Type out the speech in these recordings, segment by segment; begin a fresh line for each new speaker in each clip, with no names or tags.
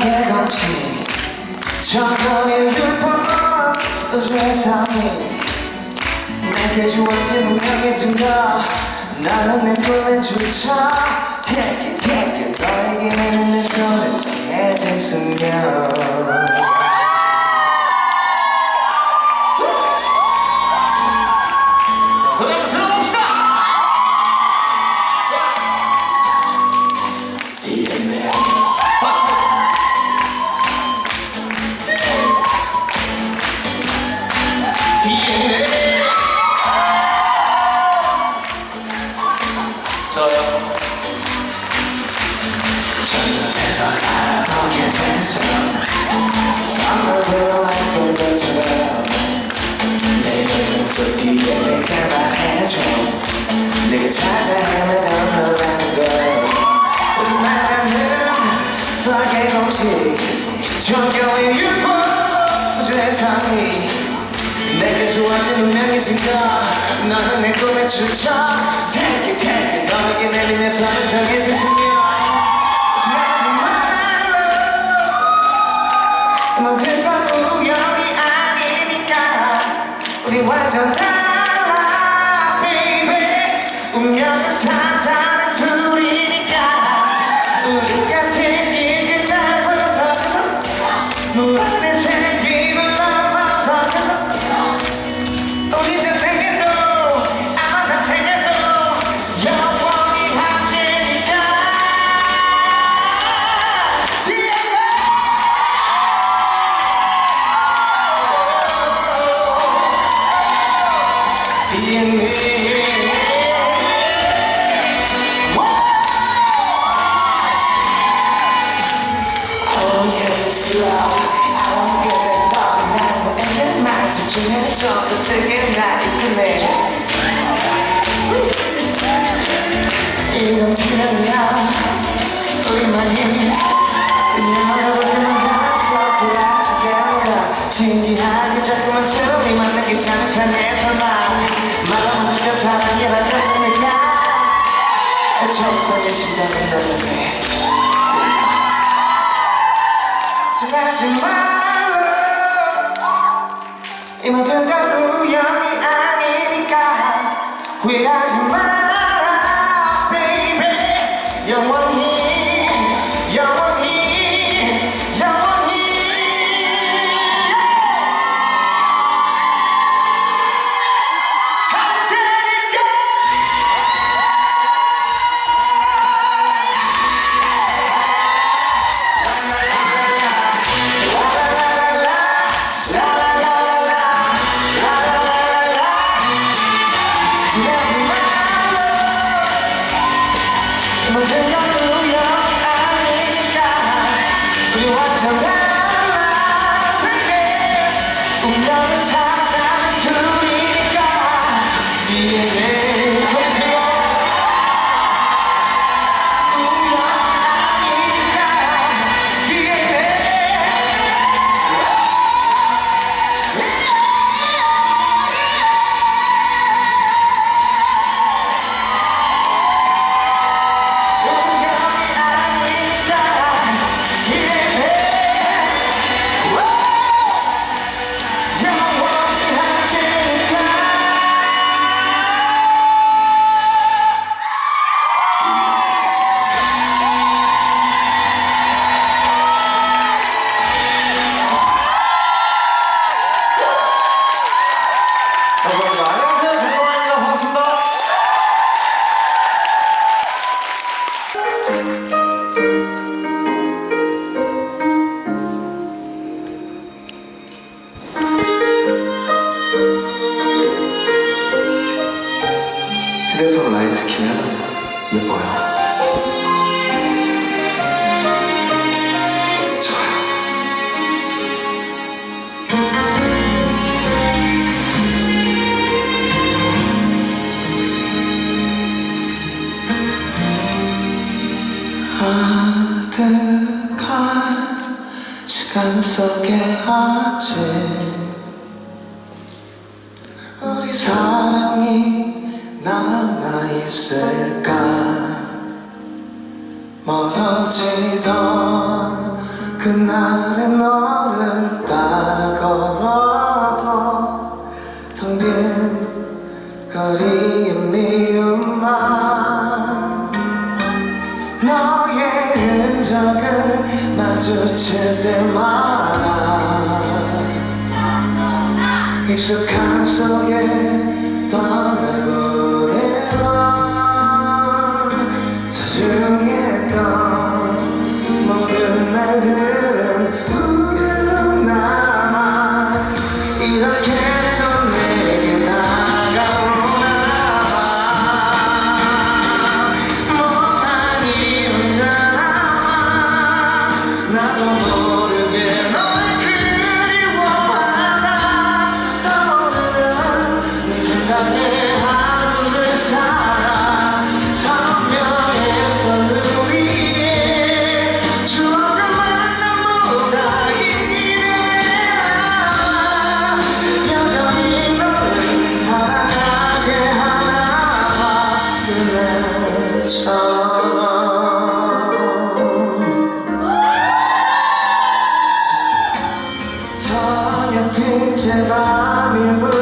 공식 처음의 유품 우주의 삶이 내게 주어진 운명의 증거. 나는 내 꿈에 주차. Take it, take it. 너에게 내는 내 손을 정해진 순간 종교의 유포 상위 내게 운명의 증거 너는 내 꿈의 추천 Take it, take it 너에게 내린 내 하지 말라 모든 우리 완전 달라 baby. 운명을 찾아낸 둘이니까 우리 저 세계 날 이끄네. 이런 필요야. 우리만이 신기하게 자꾸만 숨이 멎는 게 장산에서만 마음 그저 사랑이라 펴진 내가 애초부터 내 심장을 너에게 정하지 말라 이 모든 건 우연이 아니니까 후회하지 마라 baby. 영원 아득한 시간 속에 아직 우리 사랑이 남아있을까? 멀어지던 그날의 너를 따라 걸어도 텅 빈 거리에 미움만 마주칠 때마다 익숙한 속에 떠나고 저녁 빛의 밤이 물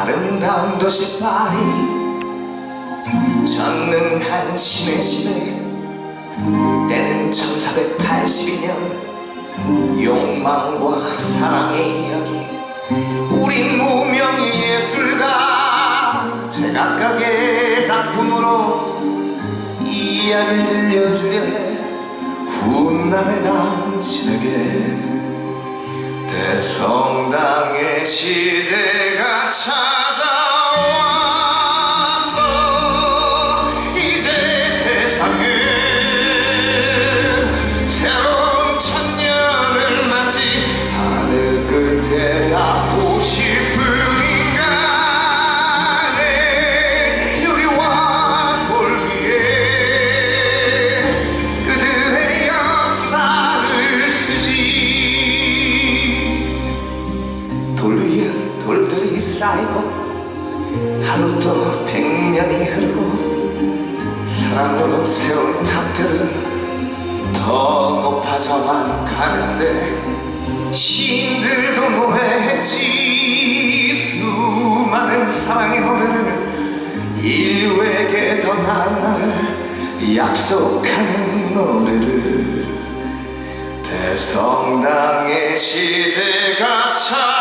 아름다운 도시 파리 젖는 한심의 시대 때는 1482년 욕망과 사랑의 이야기. 우린 무명의 예술가 제각각의 작품으로 이 이야기를 들려주려 해. 훗날의 당신에게 대성당의 시대가 참 더 빠져만 가는데 시인들도 뭐했지 수많은 사랑의 노래를 인류에게 더 나은 나를 약속하는 노래를 대성당의 시대가 참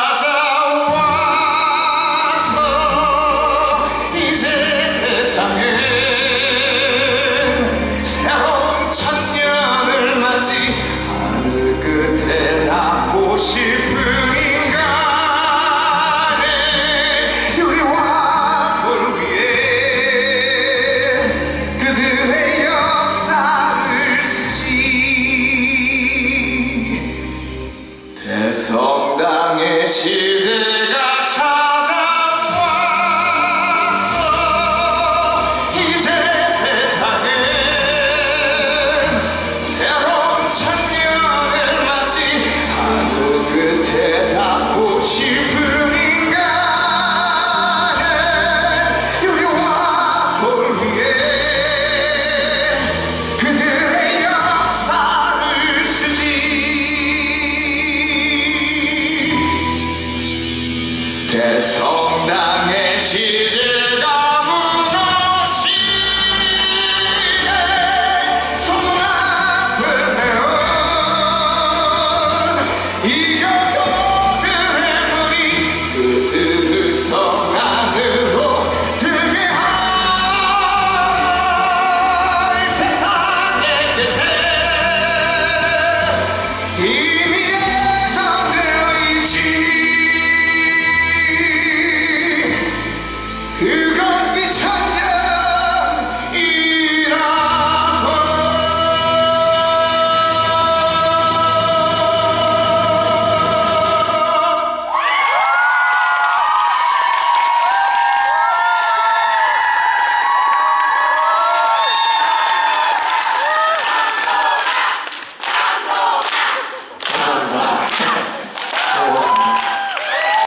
성당의 시대